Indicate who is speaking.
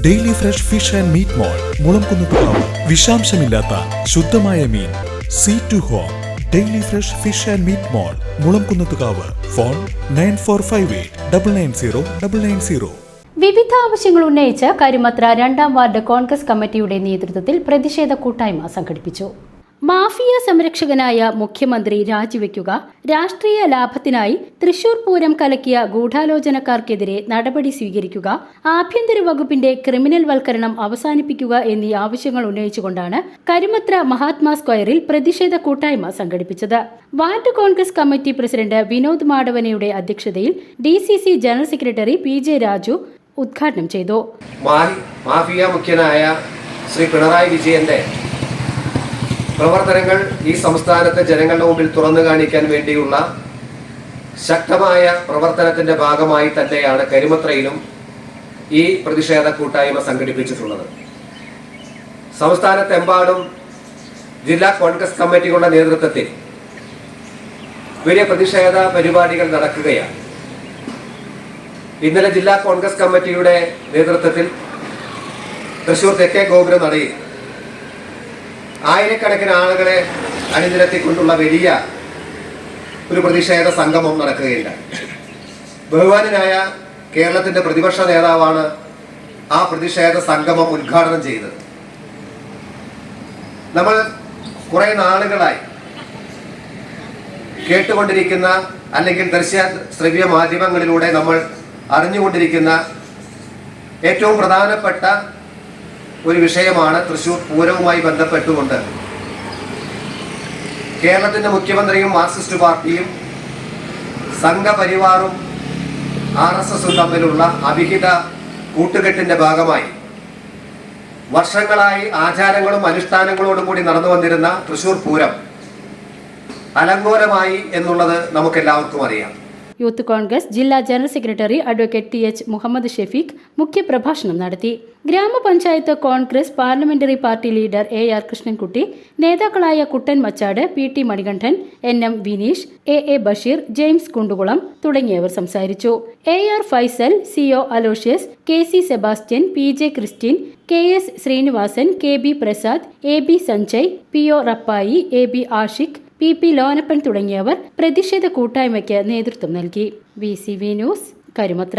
Speaker 1: Daily fresh fish and meat mall Mulamkunnathukavu. വിഷാംശമില്ലാത്ത ശുദ്ധമായ മീൻ. Sea to home daily fresh fish and meat mall Mulamkunnathukavu. Phone nine four five eight double nine zero double nine zero.
Speaker 2: വിവിധ ആവശ്യങ്ങൾ ഉന്നയിച്ച് കരിമത്ര രണ്ടാം ward Congress കമ്മിറ്റിയുടെ നേതൃത്വത്തിൽ പ്രതിഷേധ കൂട്ടായ്മ സംഘടിപ്പിച്ചു. മാഫിയ സംരക്ഷകനായ മുഖ്യമന്ത്രി രാജിവെക്കുക രാഷ്ട്രീയ ലാഭത്തിനായി തൃശൂർ പൂരം കലക്കിയ ഗൂഢാലോചനക്കാർക്കെതിരെ നടപടി സ്വീകരിക്കുക ആഭ്യന്തര വകുപ്പിന്റെ ക്രിമിനൽ വൽക്കരണം അവസാനിപ്പിക്കുക എന്നീ ആവശ്യങ്ങൾ ഉന്നയിച്ചുകൊണ്ടാണ് കരുമത്ര മഹാത്മാ സ്ക്വയറിൽ പ്രതിഷേധ കൂട്ടായ്മ സംഘടിപ്പിച്ചത്. Ward Congress committee president Vinod മാടവനയുടെ അധ്യക്ഷതയിൽ D general secretary P J Raju ഉദ്ഘാടനം ചെയ്തു.
Speaker 3: മാഫിയ മുഖ്യനായ ശ്രീ പിണറായി വിജയന്റെ പ്രവർത്തനങ്ങൾ ഈ സംസ്ഥാനത്തെ ജനങ്ങളുടെ മുമ്പിൽ തുറന്നു കാണിക്കാൻ വേണ്ടിയുള്ള ശക്തമായ പ്രവർത്തനത്തിന്റെ ഭാഗമായി തന്നെയാണ് കരിമത്രയിലും ഈ പ്രതിഷേധ കൂട്ടായ്മ സംഘടിപ്പിച്ചിട്ടുള്ളത്. സംസ്ഥാനത്തെമ്പാടും ജില്ലാ കോൺഗ്രസ് കമ്മിറ്റികളുടെ നേതൃത്വത്തിൽ വലിയ പ്രതിഷേധ പരിപാടികൾ നടക്കുകയാണ്. ഇന്നലെ ജില്ലാ കോൺഗ്രസ് കമ്മിറ്റിയുടെ നേതൃത്വത്തിൽ തൃശൂർ തെക്കേ ഗോപുരം നടയിൽ ആയിരക്കണക്കിന് ആളുകളെ അണിനിരത്തിക്കൊണ്ടുള്ള വലിയ ഒരു പ്രതിഷേധ സംഗമം നടക്കുകയില്ല. ബഹുമാനായ കേരളത്തിന്റെ പ്രതിപക്ഷ നേതാവാണ് ആ പ്രതിഷേധ സംഗമം ഉദ്ഘാടനം ചെയ്തത്. നമ്മൾ കുറെ നാളുകളായി കേട്ടുകൊണ്ടിരിക്കുന്ന അല്ലെങ്കിൽ ദൃശ്യ ശ്രവ്യ മാധ്യമങ്ങളിലൂടെ നമ്മൾ അറിഞ്ഞുകൊണ്ടിരിക്കുന്ന ഏറ്റവും പ്രധാനപ്പെട്ട ഒരു വിഷയമാണ് തൃശൂർ പൂരവുമായി ബന്ധപ്പെട്ടുകൊണ്ട്. കേരളത്തിന്റെ മുഖ്യമന്ത്രിയും മാർക്സിസ്റ്റ് പാർട്ടിയും സംഘപരിവാറും ആർ എസ് എസും തമ്മിലുള്ള അവിഹിത കൂട്ടുകെട്ടിന്റെ ഭാഗമായി. വർഷങ്ങളായി ആചാരങ്ങളും അനുഷ്ഠാനങ്ങളോടും കൂടി നടന്നു വന്നിരുന്ന തൃശൂർ പൂരം അലങ്കോലമായി എന്നുള്ളത് നമുക്കെല്ലാവർക്കും അറിയാം.
Speaker 2: യൂത്ത് കോൺഗ്രസ് ജില്ലാ general secretary advocate T H Muhammad Shafeeq മുഖ്യപ്രഭാഷണം നടത്തി. ഗ്രാമപഞ്ചായത്ത് Congress parliamentary party leader A R Krishnankutty നേതാക്കളായ Kuttan Machad P T Manikandan N M Vineesh A A Basheer James Kundukulam തുടങ്ങിയവർ സംസാരിച്ചു. A R Faisal C O Aloysius K C Sebastian P J Christin K S Sreenivasan K B Prasad A B Sanjay P O Rappai A B Ashiq P P Lonappan തുടങ്ങിയവർ പ്രതിഷേധ കൂട്ടായ്മയ്ക്ക് നേതൃത്വം നൽകി. V C V news Karumathra.